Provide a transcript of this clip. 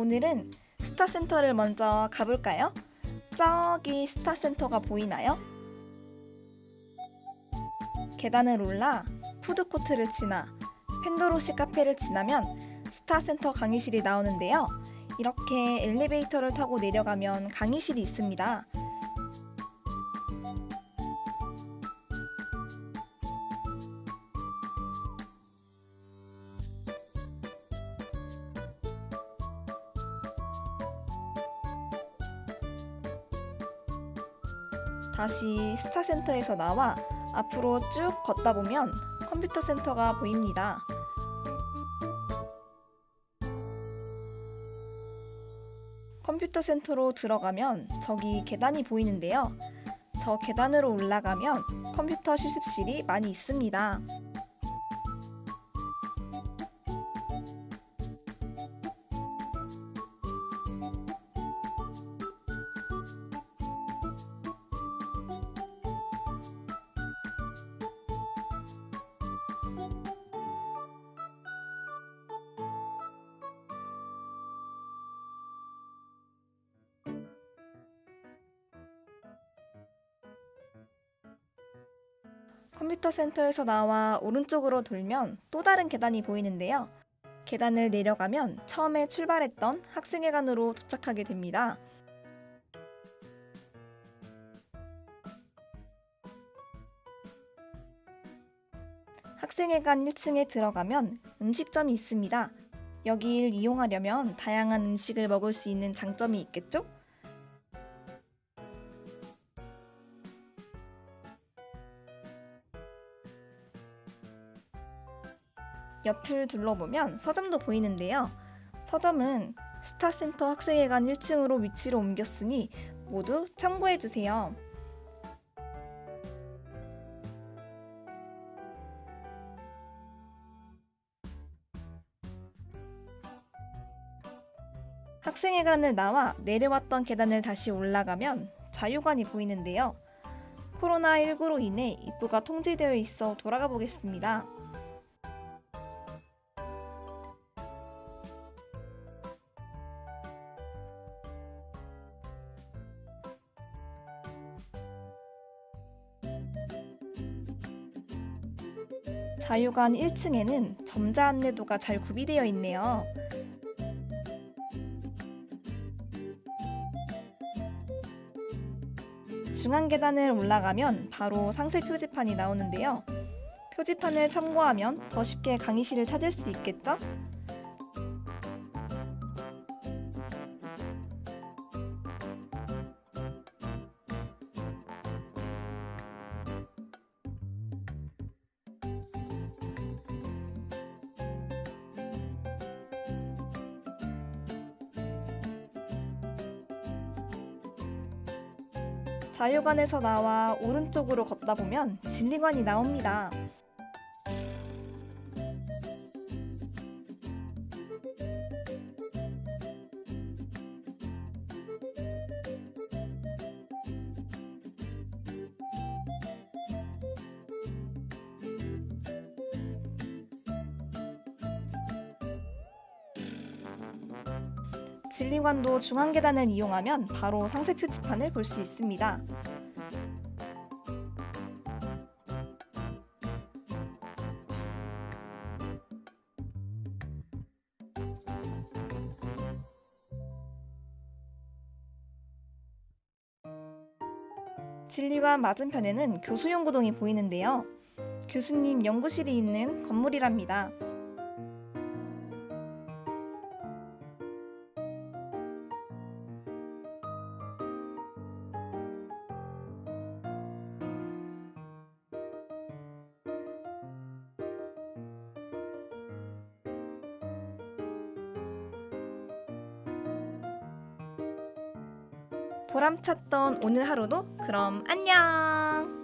오늘은 스타센터를 먼저 가볼까요? 저기 스타센터가 보이나요? 계단을 올라 푸드코트를 지나 펜도로시 카페를 지나면 스타센터 강의실이 나오는데요. 이렇게 엘리베이터를 타고 내려가면 강의실이 있습니다. 다시 스타센터에서 나와 앞으로 쭉 걷다 보면 컴퓨터 센터가 보입니다. 컴퓨터 센터로 들어가면 저기 계단이 보이는데요. 저 계단으로 올라가면 컴퓨터 실습실이 많이 있습니다. 컴퓨터 센터에서 나와 오른쪽으로 돌면 또 다른 계단이 보이는데요. 계단을 내려가면 처음에 출발했던 학생회관으로 도착하게 됩니다. 학생회관 1층에 들어가면 음식점이 있습니다. 여기를 이용하려면 다양한 음식을 먹을 수 있는 장점이 있겠죠? 옆을 둘러보면 서점도 보이는데요. 서점은 스타센터 학생회관 1층으로 위치를 옮겼으니 모두 참고해 주세요. 학생회관을 나와 내려왔던 계단을 다시 올라가면 자유관이 보이는데요. 코로나19로 인해 입구가 통제되어 있어 돌아가 보겠습니다. 자유관 1층에는 점자 안내도가 잘 구비되어 있네요. 중앙 계단을 올라가면 바로 상세 표지판이 나오는데요. 표지판을 참고하면 더 쉽게 강의실을 찾을 수 있겠죠? 자유관에서 나와 오른쪽으로 걷다 보면 진리관이 나옵니다. 진리관도 중앙 계단을 이용하면 바로 상세 표지판을 볼 수 있습니다. 진리관 맞은편에는 교수연구동이 보이는데요. 교수님 연구실이 있는 건물이랍니다. 보람찼던 오늘 하루도 그럼 안녕!